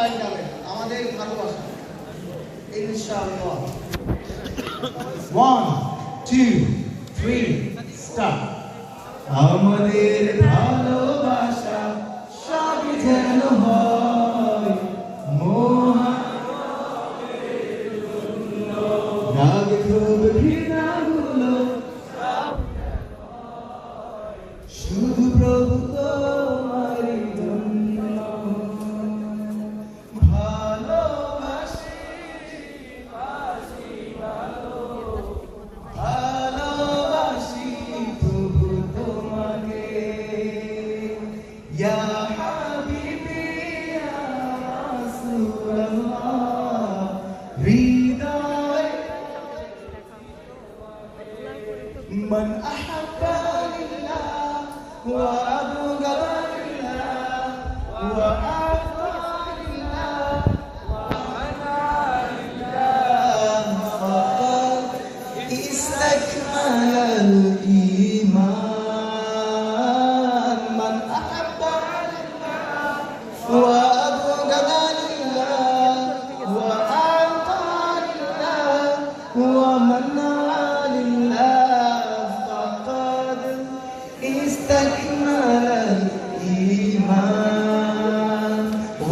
Line যাবে। আমাদের ভালোবাসা। ইনশাআল্লাহ ওয়ান টু থ্রি স্টার্ট আমাদের ভালোবাসা সব যেন হয়, মোহন من أحب الله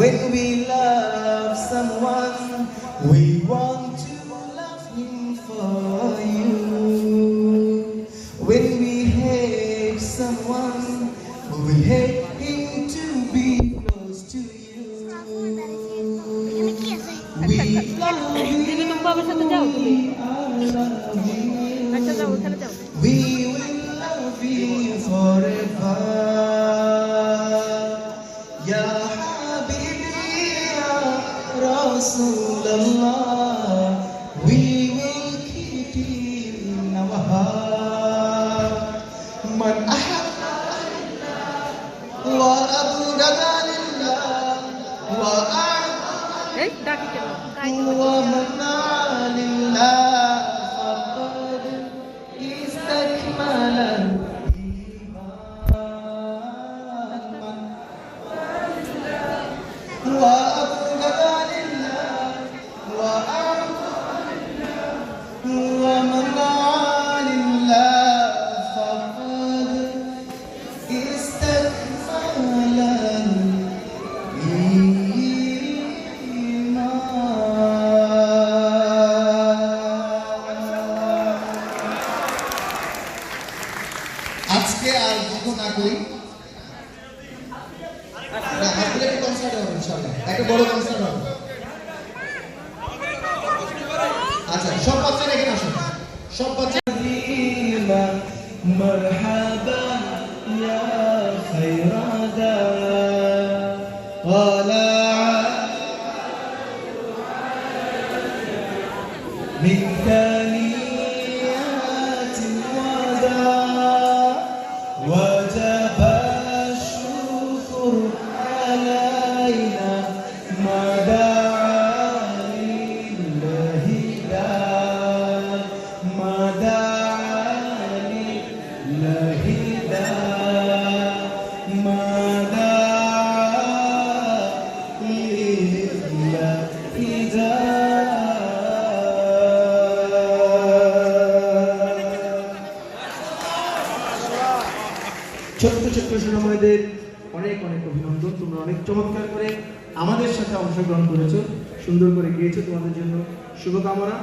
When we love someone, we want to love him for you. When we hate someone, we hate him to be close to you. We love you. We will love you forever. Yeah. Rasulullah, we will keep you in our heart. من أحبنا وأبغضنا لله وأعطى ومنع لله فقد استكمل الإيمان না করি না আজকে একটা concert হবে ইনশাআল্লাহ একটা বড় concert হবে আচ্ছা সব বাচ্চারা এখানে আসুন সব বাচ্চা مرحبا يا خير داء طلع من ثنيات ছোট্ট ছোট্ট সোনাময়দের অনেক অনেক চমৎকার করে আমাদের সাথে অংশগ্রহণ করেছ, সুন্দর করে গিয়েছো তোমাদের জন্য শুভকামনা।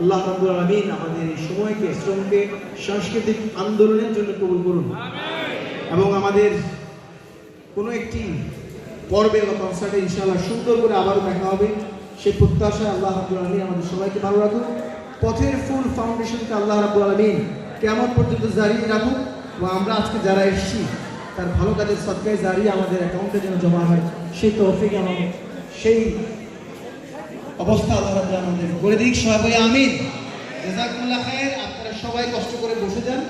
আল্লাহ রাব্বুল আলামিন আমাদের এই সময়কে, শ্রমকে, সাংস্কৃতিক আন্দোলনের জন্য কবুল করুন। এবং আমাদের কোনো একটি পর্বে বা কনসার্টে ইনশাআল্লাহ সুন্দর করে আবারও দেখা হবে। সেই প্রত্যাশা আল্লাহ রাব্বুল আলামিন আমাদের সবাইকে ভালো রাখুন পথের ফুল ফাউন্ডেশনকে আল্লাহ রাব্বুল আলামিন কেমন পর্যন্ত জারিয়ে রাখুন এবং আমরা আজকে যারা এসেছি, তার ভালো কাজের সৎকায় জারি আমাদের অ্যাকাউন্টে যেন জমা হয়, সেই তৌফিক এবং সেই অবস্থা আল্লাহ রাবুল আমাদের করে দিক সবাই আমিন। জেজাকুল্লাহ খায়ের আপনারা সবাই কষ্ট করে বসে যান।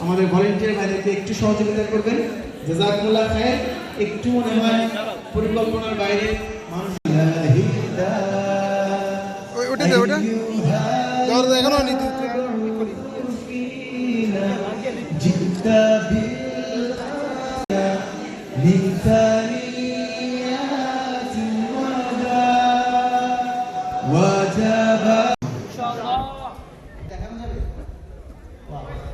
আমাদের ভলেন্টিয়ার ভাইদেরকে একটু সহযোগিতা করবেন। জেজাকুল্লাহ খায়ের একটু মনে হয় পরিকল্পনার বাইরে মানুষ জিতা Wow.